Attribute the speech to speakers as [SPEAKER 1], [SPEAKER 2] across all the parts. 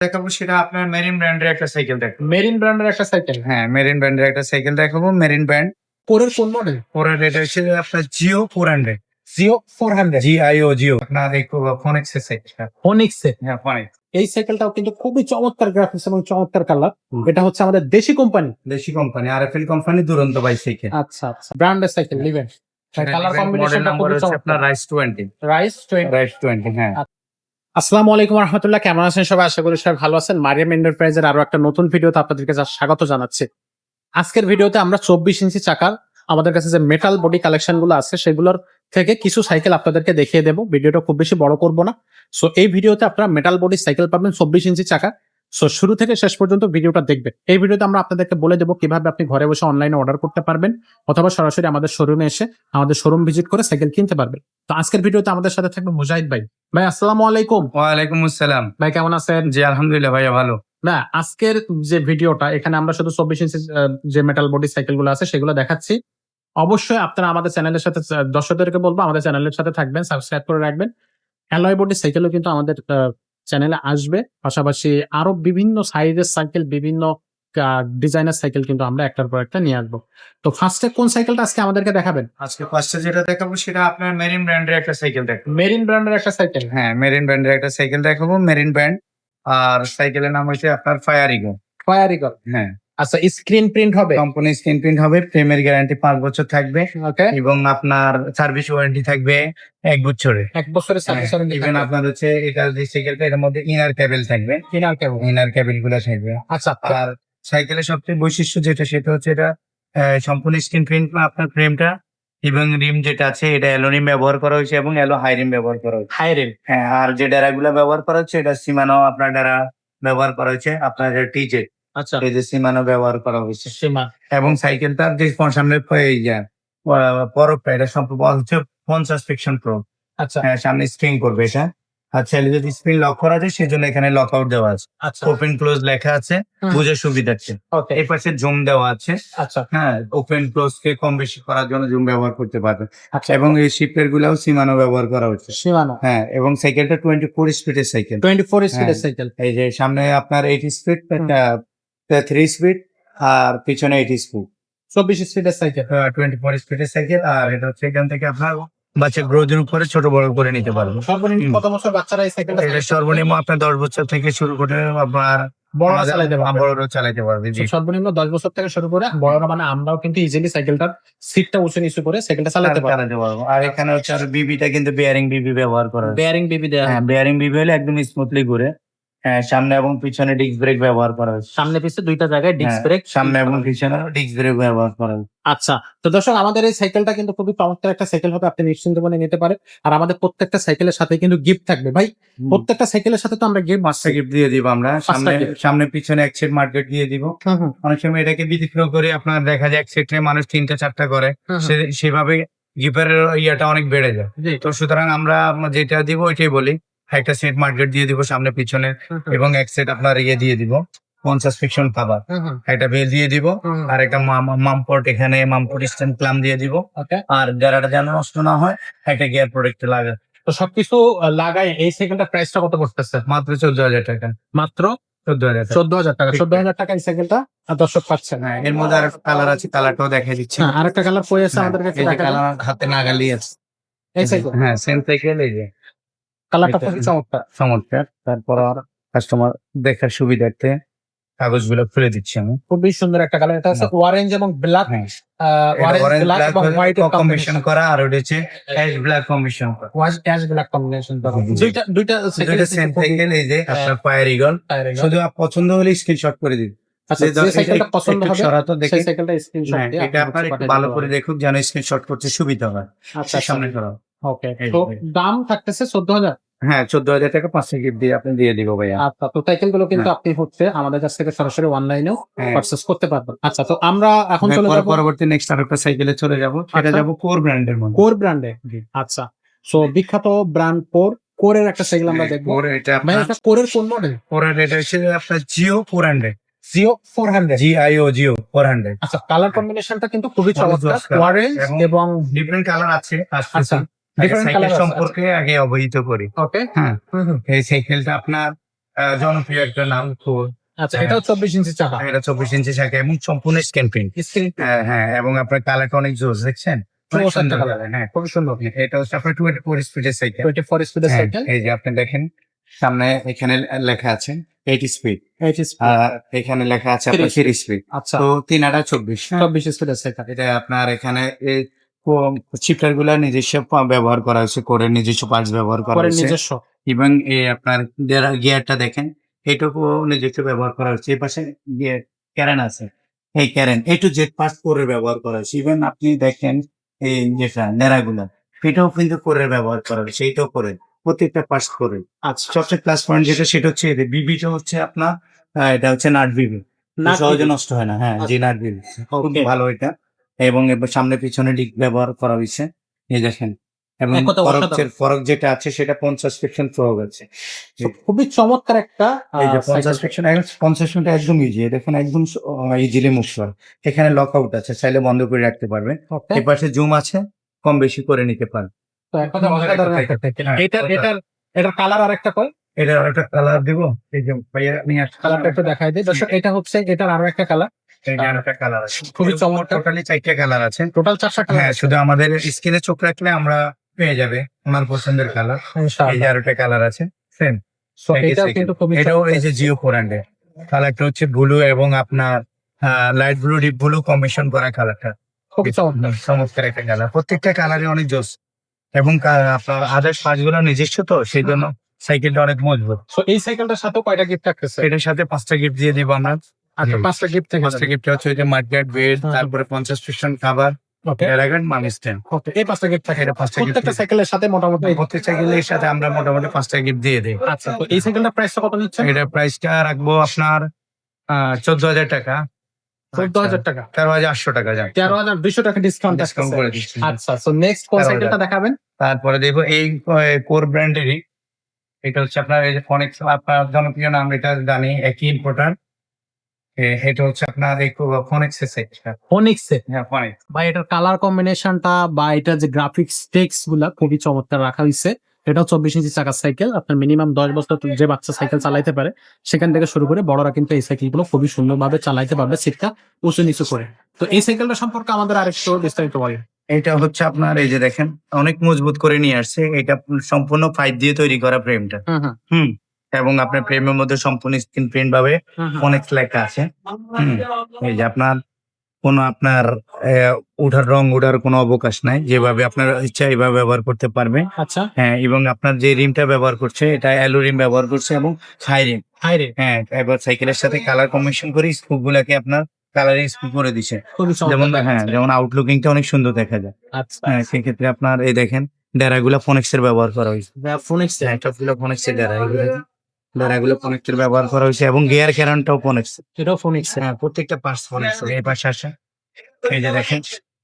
[SPEAKER 1] দেখাবো সেটা আপনার মেরিন ব্র্যান্ডের একটা সাইকেল দেখাবো।
[SPEAKER 2] মেরিন ব্র্যান্ডের একটা সাইকেল
[SPEAKER 1] হ্যাঁ মেরিন ব্র্যান্ডের একটা সাইকেল দেখাবো। মেরিন ব্র্যান্ড
[SPEAKER 2] কোরের কোন মডেল
[SPEAKER 1] পরের রেট হচ্ছে আপনার Jio four hundred
[SPEAKER 2] Jio four hundred
[SPEAKER 1] G I O Jio আপনার এই ফোনেক্স এর সাইকেল
[SPEAKER 2] ফোনিক্স
[SPEAKER 1] হ্যাঁ ফোনেক্স
[SPEAKER 2] এই সাইকেলটাও কিন্তু খুবই চমৎকার গ্রাফিক্স এবং চমৎকার কালার এটা হচ্ছে আমাদের দেশি কোম্পানি
[SPEAKER 1] দেশি company R F L company Duranta bicycle
[SPEAKER 2] আচ্ছা আচ্ছা। ব্র্যান্ডের সাইকেল লিভেন কালার কম্বিনেশনটা খুবই
[SPEAKER 1] হচ্ছে আপনার
[SPEAKER 2] চমৎকার
[SPEAKER 1] rise twenty
[SPEAKER 2] rise twenty
[SPEAKER 1] rise twenty হ্যাঁ
[SPEAKER 2] আসসালামু আলাইকুম রহমতুল্লাহ, কেমন আছেন সবাই? আশা করি সবাই ভালো আছেন। মারিয়াম এন্টারপ্রাইজের আরও একটা নতুন ভিডিওতে আপনাদেরকে স্বাগত জানাচ্ছি। আজকের ভিডিওতে আমরা চব্বিশ ইঞ্চি চাকার আমাদের কাছে যে মেটাল বডি কালেকশনগুলো আছে, সেগুলোর থেকে কিছু সাইকেল আপনাদেরকে দেখিয়ে দেবো। ভিডিওটা খুব বেশি বড় করব না। সো এই ভিডিওতে আপনারা মেটাল বডি সাইকেল পাবেন চব্বিশ ইঞ্চি চাকা। সো শুরু থেকে শেষ পর্যন্ত ভিডিওটা দেখবেন। এই ভিডিওতে আমরা আপনাদেরকে বলে দেবো কীভাবে আপনি ঘরে বসে অনলাইনে অর্ডার করতে পারবেন অথবা সরাসরি আমাদের শোরুমে এসে আমাদের শোরুম ভিজিট করে সাইকেল কিনতে পারবেন। তো আজকের ভিডিওতে আমাদের সাথে থাকবে মুজাহিদ ভাই। ভাই আসসালামু আলাইকুম।
[SPEAKER 1] ওয়ালাইকুম আসসালাম।
[SPEAKER 2] ভাই কেমন আছেন?
[SPEAKER 1] জি আলহামদুলিল্লাহ ভাইয়া ভালো।
[SPEAKER 2] না আজকের যে ভিডিওটা এখানে আমরা শুধু চব্বিশ ইঞ্চি যে মেটাল বডি সাইকেলগুলো আছে সেগুলো দেখাচ্ছি। অবশ্যই আপনারা আমাদের চ্যানেলের সাথে দর্শকদেরকে বলব আমাদের চ্যানেলের সাথে থাকবেন সাবস্ক্রাইব করে রাখবেন। অ্যালয় বডি সাইকেলও কিন্তু আমাদের চ্যানেলে আসবে। পাশাপাশি আরও বিভিন্ন সাইজের সাইকেল বিভিন্ন ডিজাইনের সাইকেল কিন্তু আমরা একটার পর একটা নিয়ে আসব। তো ফার্স্টে কোন সাইকেলটা আজকে আমাদেরকে দেখাবেন?
[SPEAKER 1] আজকে ফার্স্টে যেটা দেখাবো সেটা আপনার মেরিন ব্র্যান্ডের একটা সাইকেল দেখাবো।
[SPEAKER 2] মেরিন ব্র্যান্ডের একটা সাইকেল
[SPEAKER 1] হ্যাঁ মেরিন ব্র্যান্ডের একটা সাইকেল দেখাবো। মেরিন ব্র্যান্ড আর সাইকেলের নাম হচ্ছে আপনার ফায়ার ইগো
[SPEAKER 2] ফায়ার ইগো
[SPEAKER 1] হ্যাঁ।
[SPEAKER 2] আচ্ছা স্ক্রিন প্রিন্ট হবে?
[SPEAKER 1] কোম্পানি স্ক্রিন প্রিন্ট হবে ফ্রেমের গ্যারান্টি পাঁচ বছর থাকবে
[SPEAKER 2] ওকে
[SPEAKER 1] এবং আপনার সার্ভিস ওয়ারেন্টি থাকবে এক বছরে।
[SPEAKER 2] এক বছরের সার্ভিস ওয়ারেন্টি
[SPEAKER 1] ইভেন আপনার হচ্ছে এটা যে সাইকেলটা এর মধ্যে ইনার কেবল থাকবে।
[SPEAKER 2] কিনার কেবল
[SPEAKER 1] ইনার কেবলগুলো থাকবে।
[SPEAKER 2] আচ্ছা।
[SPEAKER 1] আর সাইকেলের সবচেয়ে বৈশিষ্ট্য যেটা সেটা হচ্ছে এটা সম্পূর্ণ স্ক্রিন প্রিন্ট আপনার ফ্রেমটা এবং রিম যেটা আছে এটা অ্যালো রিম ব্যবহার করা হয়েছে এবং অ্যালো হাই রিম ব্যবহার করা হয়েছে।
[SPEAKER 2] হাই রেল
[SPEAKER 1] হ্যাঁ আর যে ডেরাগুলো ব্যবহার করা হচ্ছে এটা সিমানো আপনার ডেরা ব্যবহার করা হয়েছে আপনার যে টিজে
[SPEAKER 2] আচ্ছা।
[SPEAKER 1] এই যে সিমানো ব্যবহার করা হয়েছে।
[SPEAKER 2] সীমা।
[SPEAKER 1] এবং সাইকেলটার যে সামনে পরবটা এটা সম্পূর্ণ হচ্ছে ফোন সাসপেকশন প্রো
[SPEAKER 2] আচ্ছা।
[SPEAKER 1] হ্যাঁ সামনে স্প্রিং করবে এটা। আর চাইলে যদি স্প্রিং লক করা যায় সেজন্য এখানে লক আউট দেওয়া আছে।
[SPEAKER 2] আচ্ছা।
[SPEAKER 1] ওপেন ক্লোজ লেখা আছে। বুঝে সুবিধার্থে।
[SPEAKER 2] ওকে
[SPEAKER 1] এই পাশে জুম দেওয়া আছে।
[SPEAKER 2] আচ্ছা।
[SPEAKER 1] হ্যাঁ ওপেন ক্লোজ কে কম বেশি করার জন্য জুম ব্যবহার করতে পারবে।
[SPEAKER 2] আচ্ছা।
[SPEAKER 1] এবং এই শিপের গুলাও সীমানো ব্যবহার করা হচ্ছে।
[SPEAKER 2] সীমানো।
[SPEAKER 1] হ্যাঁ এবং সাইকেলটা টোয়েন্টি ফোর স্পিডের সাইকেল
[SPEAKER 2] টোয়েন্টি ফোর স্পিডের। সাইকেল
[SPEAKER 1] এই যে সামনে আপনার এইট স্পিড থ্রি স্পিড আর পিছনে এইট স্পিড
[SPEAKER 2] চব্বিশ স্পিডের সাইকেল
[SPEAKER 1] টোয়েন্টি ফোর স্পিডের সাইকেল আর এটা হচ্ছে এখান থেকে আপনার বাচ্চা গ্রোথের উপরে ছোট বড় করে নিতে পারব।
[SPEAKER 2] সর্বনিম্ন কত বছর বাচ্চারা এই সাইকেলটা
[SPEAKER 1] এটা সর্বনিম্ন আপনার দশ বছর থেকে শুরু করে আপনার
[SPEAKER 2] বড় চালাইতে পারবে।
[SPEAKER 1] বড়রা চালাইতে পারবে জি।
[SPEAKER 2] সর্বনিম্ন দশ বছর থেকে শুরু করে বড়রা মানে আমরাও কিন্তু ইজিলি সাইকেলটার সিটটা উঁচু নিচু করে সাইকেলটা চালাতে পারব।
[SPEAKER 1] পারব। আর এখানে হচ্ছে আর বিবিটা কিন্তু বেয়ারিং বিবি ব্যবহার করা
[SPEAKER 2] বেয়ারিং বিবি দেওয়া
[SPEAKER 1] হ্যাঁ বেয়ারিং বিবি হলে একদম স্মুথলি ঘুরে। হ্যাঁ সামনে এবং পিছনে ডিস্ক ব্রেক ব্যবহার করা হয়েছে
[SPEAKER 2] সামনে পিছনে দুইটা জায়গায় ডিস্ক
[SPEAKER 1] হ্যাঁ,
[SPEAKER 2] ব্রেক
[SPEAKER 1] সামনে এবং পিছনে ডিস্ক ব্রেক ব্যবহার করা হয়েছে
[SPEAKER 2] আচ্ছা তো দর্শক আমাদের এই সাইকেলটা কিন্তু খুবই চমৎকার একটা সাইকেল হবে আপনি নিশ্চিন্ত মনে নিতে পারেন। আর আমাদের প্রত্যেকটা সাইকেলের সাথে কিন্তু গিফট থাকবে। ভাই প্রত্যেকটা সাইকেলের সাথে তো আমরা গিফট
[SPEAKER 1] পাঁচটা গিফট দিয়ে দিব আমরা। সামনে। সামনে পিছনে এক সেট মার্কেট দিয়ে দিব। অনেক সময় এটাকে বিচিত্র করে আপনার দেখা যায় এক সেটে মানুষ তিনটা চারটা করে। সেভাবে গিফটের ইয়াটা অনেক বেড়ে যায়। তো সুতরাং আমরা যেটা দিব ওইটাই বলি। একটা সেট মার্কেট দিয়ে দিব সামনে পিছনে এবং এক সেট আপনার ইয়ে দিয়ে দিব পঞ্চাশ ফিকশন খাবার একটা বেল দিয়ে দিব আর একটা মামপট এখানে মামপট স্ট্যান্ড ক্লাম দিয়ে দিব।
[SPEAKER 2] ওকে
[SPEAKER 1] আর যারাটা যেন নষ্ট না হয় একটা গিয়ার প্রোডাক্ট লাগে
[SPEAKER 2] তো সবকিছু লাগাই এই সাইকেলটা প্রাইসটা কত পড়তেছে?
[SPEAKER 1] মাত্র চোদ্দ হাজার টাকা।
[SPEAKER 2] মাত্র?
[SPEAKER 1] চোদ্দ হাজার টাকা।
[SPEAKER 2] চোদ্দ হাজার টাকা। এই সাইকেলটা আর দর্শক পাচ্ছেন
[SPEAKER 1] হ্যাঁ এর মধ্যে আর কালার আছে কালারটাও দেখা দিচ্ছি।
[SPEAKER 2] হ্যাঁ আরেকটা কালার পড়ে আছে আমাদের কাছে
[SPEAKER 1] এই যে
[SPEAKER 2] দেখা যায়।
[SPEAKER 1] কালার হাতে নাগালি আছে।
[SPEAKER 2] এই সাইকেল
[SPEAKER 1] হ্যাঁ সেম সাইকেল এই যে।
[SPEAKER 2] কালারটা খুবই চমৎকার।
[SPEAKER 1] চমৎকার। তারপর আর কাস্টমার দেখার সুবিধার্থে কাগজগুলো খুলে দিচ্ছি আমি।
[SPEAKER 2] খুবই সুন্দর একটা কালার এটা আছে অরেঞ্জ এবং ব্ল্যাক
[SPEAKER 1] হ্যাঁ।
[SPEAKER 2] অরেঞ্জ ব্ল্যাক এবং হোয়াইট
[SPEAKER 1] কম্বিনেশন করা আর ওটা হচ্ছে অ্যাশ ব্ল্যাক কম্বিনেশন করা।
[SPEAKER 2] Wash ash black combination. দুইটা দুইটা
[SPEAKER 1] দুটো সেম এই যে আপনার ফায়ার ইগল শুধু আপ- পছন্দ হলে স্ক্রিনশট করে দিন।
[SPEAKER 2] আচ্ছা
[SPEAKER 1] যে
[SPEAKER 2] যে সাইকেলটা পছন্দ হবে
[SPEAKER 1] সরাতো দেখে।
[SPEAKER 2] সাইকেলটা স্ক্রিনশট
[SPEAKER 1] হ্যাঁ, এটা আপনার একটু ভালো করে দেখুন যেন স্ক্রিনশট করতে সুবিধা হয়।
[SPEAKER 2] আচ্ছা
[SPEAKER 1] সামনে করা
[SPEAKER 2] ওকে তো দাম থাকতেছে চোদ্দ হাজার
[SPEAKER 1] হ্যাঁ চোদ্দ হাজার টাকা পাঁচটা গিফট দিয়ে আপনি দিয়ে দিব ভাইয়া।
[SPEAKER 2] আচ্ছা তো সাইকেলগুলো কিন্তু আপনি হচ্ছে আমাদের কাছ থেকে সরাসরি অনলাইনেও
[SPEAKER 1] হ্যাঁ।
[SPEAKER 2] পারচেস করতে পারবেন। আচ্ছা তো আমরা এখন
[SPEAKER 1] হ্যাঁ,
[SPEAKER 2] চলে যাব
[SPEAKER 1] পরবর্তী নেক্সট আরেকটা সাইকেলে চলে যাব। সেটা
[SPEAKER 2] আচ্ছা।
[SPEAKER 1] যাব কোর ব্র্যান্ডের মধ্যে।
[SPEAKER 2] কোর ব্র্যান্ডে আচ্ছা সো বিখ্যাত ব্র্যান্ড কোর কোরের একটা সাইকেল আমরা
[SPEAKER 1] হ্যাঁ,
[SPEAKER 2] দেখব।
[SPEAKER 1] কোর এটা
[SPEAKER 2] ভাই এটা কোরের কোন মডেল
[SPEAKER 1] কোরের এটা হচ্ছে আপনার Gio four hundred
[SPEAKER 2] Gio four hundred
[SPEAKER 1] G I O Gio four hundred
[SPEAKER 2] আচ্ছা কালার কম্বিনেশনটা কিন্তু খুবই চমৎকার।
[SPEAKER 1] এবং- ডিফারেন্ট কালার আছে
[SPEAKER 2] আচ্ছা।
[SPEAKER 1] সাইকেল সম্পর্কে আগে অবহিত করি।
[SPEAKER 2] ওকে
[SPEAKER 1] হ্যাঁ। এই সাইকেলটা আপনার জনপ্রিয় একটা নাম খুব
[SPEAKER 2] আচ্ছা
[SPEAKER 1] হ্যাঁ।
[SPEAKER 2] এটাও চব্বিশ ইঞ্চি চাকা?
[SPEAKER 1] এটা চব্বিশ ইঞ্চি চাকা এবং সম্পূর্ণ প্রিন্ট হ্যাঁ হ্যাঁ এবং আপনার কালারটা অনেক জোস দেখছেন? হ্যাঁ। এটা হচ্ছে আপনার টোয়েন্টি ফোর স্পিডের সাইকেল
[SPEAKER 2] টোয়েন্টি ফোর স্পিডের সাইকেল
[SPEAKER 1] এই যে আপনি দেখেন সামনে এখানে লেখা আছে এইট স্পিড এখানে লেখা আছে আপনার থ্রি স্পিড
[SPEAKER 2] আচ্ছা।
[SPEAKER 1] তো তিন আটা চব্বিশ হ্যাঁ।
[SPEAKER 2] চব্বিশ সাইকেল
[SPEAKER 1] এটা আপনার এখানে এই চিপটারগুলা নিজস্ব ব্যবহার করা হয়েছে করে নিজস্ব পার্টস ব্যবহার করা হয়েছে।
[SPEAKER 2] নিজস্ব?
[SPEAKER 1] এবং এই আপনার গিয়ারটা দেখেন এটুকু নিজস্ব ব্যবহার করা হয়েছে। এই পাশে গিয়ার ক্যারেন আছে। এই ক্যারেন এ টু জেড পার্টস করে ব্যবহার করা হয়েছে। ইভেন আপনি দেখেন এই যেটা নেড়াগুলা এটাও কিন্তু করে ব্যবহার করা হয়েছে। এইটাও করে প্রত্যেকটা পার্টস করে
[SPEAKER 2] আচ্ছা।
[SPEAKER 1] সবচেয়ে প্লাস পয়েন্ট যেটা সেটা হচ্ছে বিবিটা হচ্ছে আপনার এটা হচ্ছে নাট বিবি সহজে নষ্ট হয় না হ্যাঁ জি নাট বিবি খুব ভালো এটা। এবং সামনে পিছনে ডিক ব্যবহার করা হয়েছে। এই দেখেন। এবং ফরক যেটা আছে সেটা পঞ্চাশ সেকশন ফরক আছে।
[SPEAKER 2] খুবই চমৎকার একটা
[SPEAKER 1] পঞ্চাশ। সেকশন পঞ্চাশ সেকশনটা একদম ইজি দেখুন একদম ইজিলি এখানে লক আউট আছে চাইলে বন্ধ করে রাখতে পারবেন।
[SPEAKER 2] Okay?
[SPEAKER 1] এই পাশে জুম আছে কম বেশি করে নিতে পারবেন
[SPEAKER 2] এটার এটার এটার কালার আরেকটা কয়
[SPEAKER 1] কালার দিব। এই যে ভাইয়া
[SPEAKER 2] কালারটা একটু দেখাই দিই। দর্শক এটা হচ্ছে এটার আরও একটা কালার
[SPEAKER 1] কালার আছে।
[SPEAKER 2] খুবই চমৎকার।
[SPEAKER 1] টোটালি চারটা কালার আছে।
[SPEAKER 2] টোটাল চারটা কালার
[SPEAKER 1] হ্যাঁ শুধু আমাদের স্ক্রিনে চোখ রাখলে আমরা পেয়ে যাবে ওনার পছন্দের কালার এই যে আরেকটা কালার আছে সেম
[SPEAKER 2] এটাও কিন্তু খুবই
[SPEAKER 1] এটাও এই যে জিও ব্র্যান্ডের কালারটা হচ্ছে ব্লু এবং আপনার light blue deep blue combination করা কালারটা
[SPEAKER 2] খুবই চমৎকার।
[SPEAKER 1] চমৎকার একটা কালার প্রত্যেকটা কালারই অনেক জোস। এবং আপনার আদার্স পাঁচগুলো নিজস্ব তো সেই জন্য সাইকেলটা অনেক মজবুত।
[SPEAKER 2] সো এই সাইকেলটার সাথেও কয়টা গিফট থাকতেছে?
[SPEAKER 1] এটার সাথে পাঁচটা গিফট দিয়ে দিব আমরা।
[SPEAKER 2] আচ্ছা পাঁচটা গিফট থেকে
[SPEAKER 1] পাঁচটা গিফট হচ্ছে যে মার্কেট বেড তারপরে পঞ্চাশ পিস্টন খাবার
[SPEAKER 2] এই পাঁচটা গিফট থাকে।
[SPEAKER 1] এটা
[SPEAKER 2] প্রত্যেকটা সাইকেলের সাথে মোটামুটি
[SPEAKER 1] প্রত্যেক সাইকেলের সাথে আমরা মোটামুটি পাঁচটা গিফট দিয়ে দিই।
[SPEAKER 2] আচ্ছা তো এই প্রাইসটা কত নিচ্ছেন?
[SPEAKER 1] এটা প্রাইসটা রাখব আপনার চোদ্দ হাজার টাকা।
[SPEAKER 2] চোদ্দ হাজার টাকা?
[SPEAKER 1] তেরো হাজার আটশো টাকা
[SPEAKER 2] তেরো হাজার দুইশো টাকা ডিসকাউন্ট
[SPEAKER 1] ডিসকাউন্ট করে দিচ্ছি।
[SPEAKER 2] আচ্ছা সো নেক্সট কোন সাইকেলটা দেখাবেন?
[SPEAKER 1] তারপরে দেখব এই কোর ব্র্যান্ডেরই এটা হচ্ছে আপনার এই যে ফনিক্স আপনার জনপ্রিয় নাম এটা জানি একই ইম্পোর্টার এটা হচ্ছে আপনার এই ফনিক্স সাইকেলটা
[SPEAKER 2] ফোনিক্স
[SPEAKER 1] হ্যাঁ ফনিক্স
[SPEAKER 2] বা এটার কালার কম্বিনেশনটা বা এটার যে গ্রাফিক্স টেক্সগুলা খুবই চমৎকার রাখা হয়েছে এটাও চব্বিশ ইঞ্চি চাকার সাইকেল আপনার মিনিমাম দশ বছর যে বাচ্চা সাইকেল চালাইতে পারে সেখান থেকে শুরু করে বড়রা কিন্তু এই সাইকেলগুলো খুবই সুন্দরভাবে চালাইতে পারবে সিটটা উঁচু নিচু করে। তো এই সাইকেলটা সম্পর্কে আমাদের আরেকটু বিস্তারিত বলি
[SPEAKER 1] এটা হচ্ছে আপনার এই যে দেখেন অনেক মজবুত করে নিয়ে আসছে। এটা সম্পূর্ণ ফাইভ দিয়ে তৈরি করা ফ্রেমটা হুম। এবং আপনার ফ্রেমের মধ্যে সম্পূর্ণ স্ক্রিন প্রিন্ট ভাবে ফনিক্স লেখা আছে। এই যে আপনার কোনো আপনার উঠার রং উঠার কোনো অবকাশ নাই। যেভাবে আপনার ইচ্ছা এইভাবে ব্যবহার করতে পারবে।
[SPEAKER 2] আচ্ছা।
[SPEAKER 1] হ্যাঁ এবং আপনার যে রিমটা ব্যবহার করছে এটা অ্যালো রিম ব্যবহার করছে এবং হাই রিম
[SPEAKER 2] হাই রে
[SPEAKER 1] হ্যাঁ এবার সাইকেলের সাথে কালার কম্বিনেশন করে স্কুপ গুলাকে আপনার কালারে স্কুপ করে দিছে। যেমন হ্যাঁ যেমন আউটলুকিংটা অনেক সুন্দর দেখা যায়।
[SPEAKER 2] আচ্ছা
[SPEAKER 1] হ্যাঁ সেক্ষেত্রে আপনার এই দেখেন ডেরাগুলা ফোনেক্স এর ব্যবহার করা হয়েছে।
[SPEAKER 2] ফোনিক্স
[SPEAKER 1] সবগুলো ফোনেক্স এর ডেরা ডেরাগুলো ফোনেক্স এর ব্যবহার করা হয়েছে এবং গিয়ার ক্যারনটাও ফোনেক্স
[SPEAKER 2] এটাও ফোনিক্স
[SPEAKER 1] হ্যাঁ প্রত্যেকটা পার্টস ফোনেক্স এই পাশে আসে এই যে দেখেন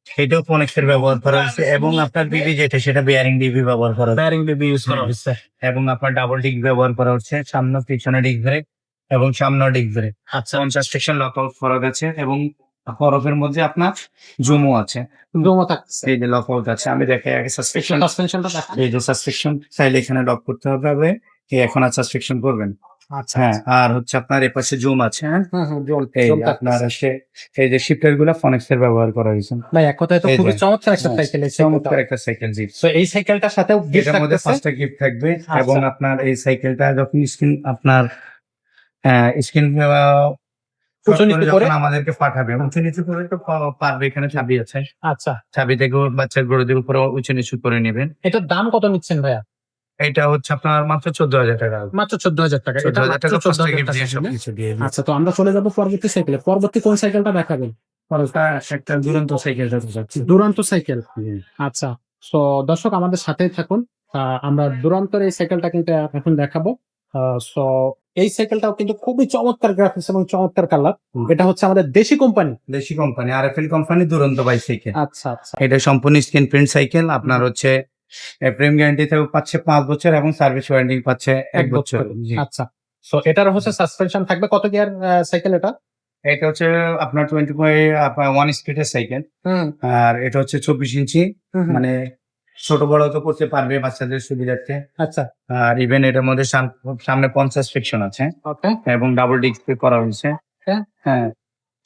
[SPEAKER 1] এটাও ফোনেক্স এর ব্যবহার করা হয়েছে এবং আপনার বিবি যেটা সেটা বিয়ারিং ডিবি ব্যবহার করা হয়েছে।
[SPEAKER 2] ব্যারিং বেবি ইউজ করা হচ্ছে
[SPEAKER 1] এবং আপনার ডাবল ডিক ব্যবহার করা হচ্ছে সামনে পিছনে ডিক ব্রেক এবং সামনে ডিক ব্রেক
[SPEAKER 2] আচ্ছা।
[SPEAKER 1] পঞ্চাশ সেকশন লক আউট ফরক আছে এবং ফরকের মধ্যে আপনার জুমও আছে।
[SPEAKER 2] দোমো থাকছে।
[SPEAKER 1] এই যে লক আউট আছে আমি দেখে আগে সাসপেকশন
[SPEAKER 2] সাসপেনশনটা
[SPEAKER 1] এই যে সাসপেকশন চাইলে এখানে লক করতে হবে। এখন আর সাসপেকশন করবেন?
[SPEAKER 2] আচ্ছা
[SPEAKER 1] হ্যাঁ আর হচ্ছে আপনার এপাশে জুম আছে হ্যাঁ? এই আপনার হচ্ছে এই যে শিফটারগুলা ফনেক্স এর ব্যবহার করা হয়েছে।
[SPEAKER 2] না এক কথায় তো খুবই চমৎকার একটা
[SPEAKER 1] হ্যাঁ,
[SPEAKER 2] সাইকেল এই
[SPEAKER 1] চমৎকার একটা সাইকেল জিপ
[SPEAKER 2] তো এই সাইকেলটার সাথেও গিফট
[SPEAKER 1] মধ্যে গিফট থাকবে
[SPEAKER 2] আচ্ছা।
[SPEAKER 1] এবং আপনার এই সাইকেলটা যখন স্ক্রিন আপনার স্ক্রিন
[SPEAKER 2] উঁচু নিচু করে?
[SPEAKER 1] আমাদেরকে পাঠাবে উঁচু নিচু করে তো পারবে এখানে চাবি আছে।
[SPEAKER 2] আচ্ছা।
[SPEAKER 1] চাবি থেকে বাচ্চার গরুদের উপরে উঁচু নিচু করে নেবেন।
[SPEAKER 2] এটার দাম কত নিচ্ছেন ভাইয়া?
[SPEAKER 1] এটা হচ্ছে আপনার মাত্র চোদ্দ হাজার টাকা।
[SPEAKER 2] মাত্র চোদ্দ হাজার টাকা। এটা মাত্র
[SPEAKER 1] টাকা
[SPEAKER 2] 14,000
[SPEAKER 1] পাঁচটা গিফট
[SPEAKER 2] টাকা
[SPEAKER 1] দিয়ে
[SPEAKER 2] ছিল।
[SPEAKER 1] সবকিছু দিয়ে দিই।
[SPEAKER 2] আচ্ছা তো আমরা চলে যাব পরবর্তী সাইকেলে পরবর্তী কোন সাইকেলটা দেখাবেন?
[SPEAKER 1] একটা দুরন্ত যাচ্ছে।
[SPEAKER 2] দুরান্ত সাইকেল আচ্ছা তো দর্শক আমাদের সাথেই থাকুন। আহ, আমরা দুরান্তর এই সাইকেলটা কিন্তু এখন দেখাবো। সো এই সাইকেলটাও কিন্তু খুবই চমৎকার গ্রাফিক্স এবং চমৎকার কালার এটা হচ্ছে আমাদের দেশি কোম্পানি
[SPEAKER 1] দেশি কোম্পানি আর F L company Duronto bicycle
[SPEAKER 2] আচ্ছা আচ্ছা।
[SPEAKER 1] এটা সম্পূর্ণ স্ক্রিন প্রিন্ট সাইকেল আপনার হচ্ছে প্রেম গ্যারান্টিতে পাচ্ছে পাঁচ বছর এবং সার্ভিস ওয়ারেন্টি পাচ্ছে এক বছর।
[SPEAKER 2] আচ্ছা। তো এটার হচ্ছে সাসপেনশন থাকবে কত গিয়ার সাইকেল এটা?
[SPEAKER 1] এটা হচ্ছে আপনার টোয়েন্টি ওয়ান স্পিডের সাইকেল আর এটা হচ্ছে চব্বিশ ইঞ্চি। মানে ছোট বড় তো করতে পারবে বাচ্চাদের সুবিধার্থে।
[SPEAKER 2] আচ্ছা।
[SPEAKER 1] আর ইভেন এটার মধ্যে সাম- সামনে পঞ্চাশ ফিকশন আছে। এবং ডাবল ডিস্ক করা হয়েছে।
[SPEAKER 2] হ্যাঁ।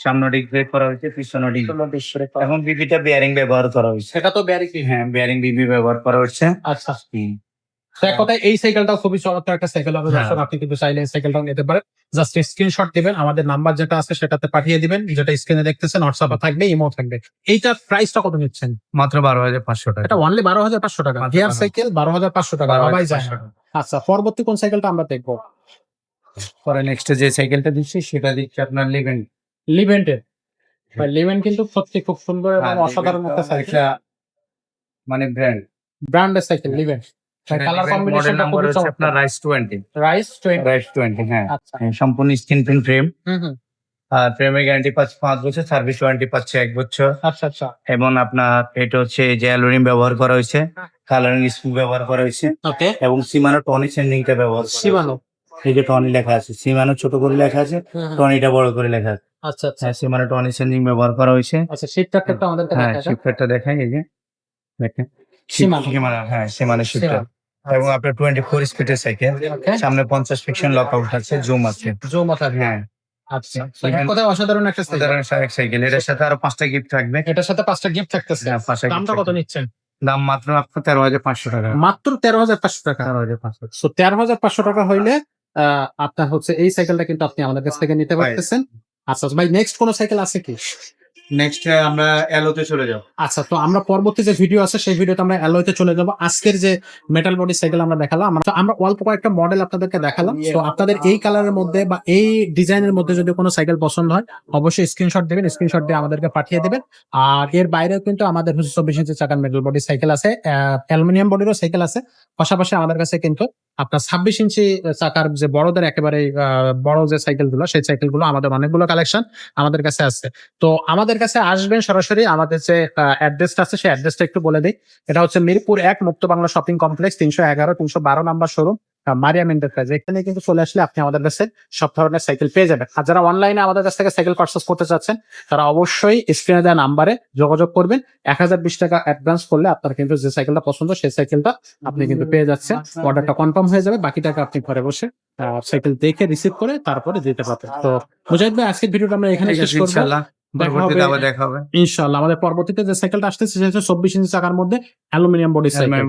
[SPEAKER 1] সামনে ব্রেক করা হয়েছে পিছনে ডিস্ক এখন বিবিটা বেয়ারিং ব্যবহার করা হয়েছে।
[SPEAKER 2] সেটা তো ব্যারিক
[SPEAKER 1] হ্যাঁ বেয়ারিং বিবি ব্যবহার করা হচ্ছে
[SPEAKER 2] আচ্ছা। এক কথায় এই সাইকেলটাও খুবই চমৎকার একটা সাইকেল হবে।
[SPEAKER 1] হ্যাঁ।
[SPEAKER 2] দর্শক আপনি কিন্তু চাইলে এই সাইকেলটাও নিতে পারেন। জাস্ট স্ক্রিনশট দিবেন আমাদের নাম্বার যেটা আছে সেটাতে পাঠিয়ে দিবেন। যেটা স্ক্রিনে দেখতেছেন হোয়াটসঅ্যাপে থাকবে ইমো থাকবে। এইটার প্রাইসটা কত নিচ্ছেন?
[SPEAKER 1] মাত্র বারো হাজার পাঁচশো টাকা।
[SPEAKER 2] এটা অনলি বারো হাজার পাঁচশো টাকা। গিয়ার সাইকেল বারো হাজার। পাঁচশো যায়।
[SPEAKER 1] টাকা।
[SPEAKER 2] আচ্ছা পরবর্তী কোন সাইকেলটা আমরা দেখব?
[SPEAKER 1] পরে নেক্সট যে সাইকেলটা দিচ্ছি সেটা দিচ্ছি আপনার লিভেন
[SPEAKER 2] লিভেন্টের লিভেন্ট কিন্তু সত্যি খুব সুন্দর এবং
[SPEAKER 1] হ্যাঁ,
[SPEAKER 2] অসাধারণ একটা সাইকেল
[SPEAKER 1] মানে ব্র্যান্ড
[SPEAKER 2] ব্র্যান্ডের সাইকেল লিভেন্ট কালার কম্বিনেশনটা
[SPEAKER 1] আপনার rise twenty
[SPEAKER 2] rise twenty
[SPEAKER 1] rise twenty হ্যাঁ। হ্যাঁ, সম্পূর্ণ স্ক্রিন প্রিন্ট ফ্রেম
[SPEAKER 2] হুম
[SPEAKER 1] আর ফ্রেমের গ্যারান্টি পাচ্ছে পাঁচ বছর সার্ভিস ওয়ারেন্টি পাচ্ছে এক বছর।
[SPEAKER 2] আচ্ছা আচ্ছা।
[SPEAKER 1] এবং আপনার এটা হচ্ছে যে অ্যালুমিনিয়াম ব্যবহার করা হয়েছে কালারিং স্ক্রু ব্যবহার করা হয়েছে।
[SPEAKER 2] ওকে।
[SPEAKER 1] এবং সীমানো টনি চেঞ্জিংটা ব্যবহার করা এই যে টনি লেখা আছে সিমানো ছোট করে লেখা আছে টনিটা বড় করে লেখা আছে।
[SPEAKER 2] আচ্ছা আচ্ছা।
[SPEAKER 1] হ্যাঁ সীমানো চেঞ্জিং ব্যবহার করা হয়েছে।
[SPEAKER 2] আচ্ছা শীতটা একটা আমাদেরকে
[SPEAKER 1] হ্যাঁ দেখাই এই যে। দেখেন।
[SPEAKER 2] সীমানো।
[SPEAKER 1] হ্যাঁ সীমানো শিফটার এবং আপনার টোয়েন্টি ফোর স্পিডের সাইকেল সামনে পঞ্চাশ ফিকশন লক আউট আছে জুম আছে।
[SPEAKER 2] জো মাথা
[SPEAKER 1] হ্যাঁ।
[SPEAKER 2] আচ্ছা। অসাধারণ একটা সাইকেল
[SPEAKER 1] সাধারণ সাইকেল সাইকেল এটার সাথে আরও পাঁচটা গিফট থাকবে।
[SPEAKER 2] এটার সাথে পাঁচটা গিফট থাকতেছে।
[SPEAKER 1] হ্যাঁ,
[SPEAKER 2] দামটা কত নিচ্ছেন?
[SPEAKER 1] দাম মাত্র তেরো হাজার পাঁচশো টাকা।
[SPEAKER 2] মাত্র তেরো হাজার পাঁচশো টাকা।
[SPEAKER 1] তেরো হাজার পাঁচশো
[SPEAKER 2] সো তেরো হাজার পাঁচশো টাকা হইলে আপনার হচ্ছে এই সাইকেলটা কিন্তু আপনি আমাদের কাছ থেকে নিতে পারতেছেন। আচ্ছা ভাই নেক্সট কোন সাইকেল আছে কি?
[SPEAKER 1] নেক্সট আমরা এলোতে চলে যাব।
[SPEAKER 2] আচ্ছা তো আমরা পরবর্তী যে ভিডিও আছে সেই ভিডিওতে আমরা অ্যালয়তে চলে যাব। আজকের যে মেটাল বডি সাইকেল আমরা দেখালাম আমরা আমরা অল্প কয়েকটা মডেল আপনাদেরকে দেখালাম। তো আপনাদের এই কালারের মধ্যে বা এই ডিজাইনের মধ্যে যদি কোনো সাইকেল পছন্দ হয় অবশ্যই স্ক্রিনশট দেবেন স্ক্রিনশট দিয়ে আমাদেরকে পাঠিয়ে দেবেন। আর এর বাইরেও কিন্তু আমাদের হচ্ছে চব্বিশ ইঞ্চি চাকার মেটাল বডি সাইকেল আছে অ্যালুমিনিয়াম বডিরও সাইকেল আছে। পাশাপাশি আমাদের কাছে কিন্তু আপনার ছাব্বিশ ইঞ্চি চাকার যে বড়দের একেবারে বড় যে সাইকেলগুলো সেই সাইকেলগুলো আমাদের অনেকগুলো কালেকশন আমাদের কাছে আছে। তো আমাদের কাছে আসবেন সরাসরি, আমাদের যে অ্যাড্রেসটা আছে, সেই অ্যাড্রেসটা একটু বলে দিই। এটা হচ্ছে মিরপুর এক মুক্ত বাংলা শপিং কমপ্লেক্স তিনশো এগারো, তিনশো বারো নাম্বার শোরুম মারিয়াম এন্টারপ্রাইজ এখানে কিন্তু চলে আসলে আপনি আমাদের কাছে সব ধরনের সাইকেল পেয়ে যাবেন। আর যারা অনলাইনে আমাদের কাছ থেকে সাইকেল পার্চেস করতে চাচ্ছেন তারা অবশ্যই স্ক্রিনে দেওয়া নাম্বারে যোগাযোগ করবেন। এক হাজার বিশ টাকা অ্যাডভান্স করলে আপনার কিন্তু যে সাইকেলটা পছন্দ সেই সাইকেলটা আপনি কিন্তু পেয়ে যাচ্ছেন। অর্ডারটা কনফার্ম হয়ে যাবে বাকি টাকা আপনি ঘরে বসে সাইকেল দেখে রিসিভ করে তারপরে দিতে পারবেন। তো মুজাহিদ ভাই আজকের ভিডিওটা আমরা এখানে শেষ করব।
[SPEAKER 1] ইনশাল্লাহ
[SPEAKER 2] আমাদের পরবর্তীতে যে সাইকেলটা আসতেছে সেটা হচ্ছে চব্বিশ ইঞ্চি চাকার মধ্যে অ্যালুমিনিয়াম বডি সাইকেল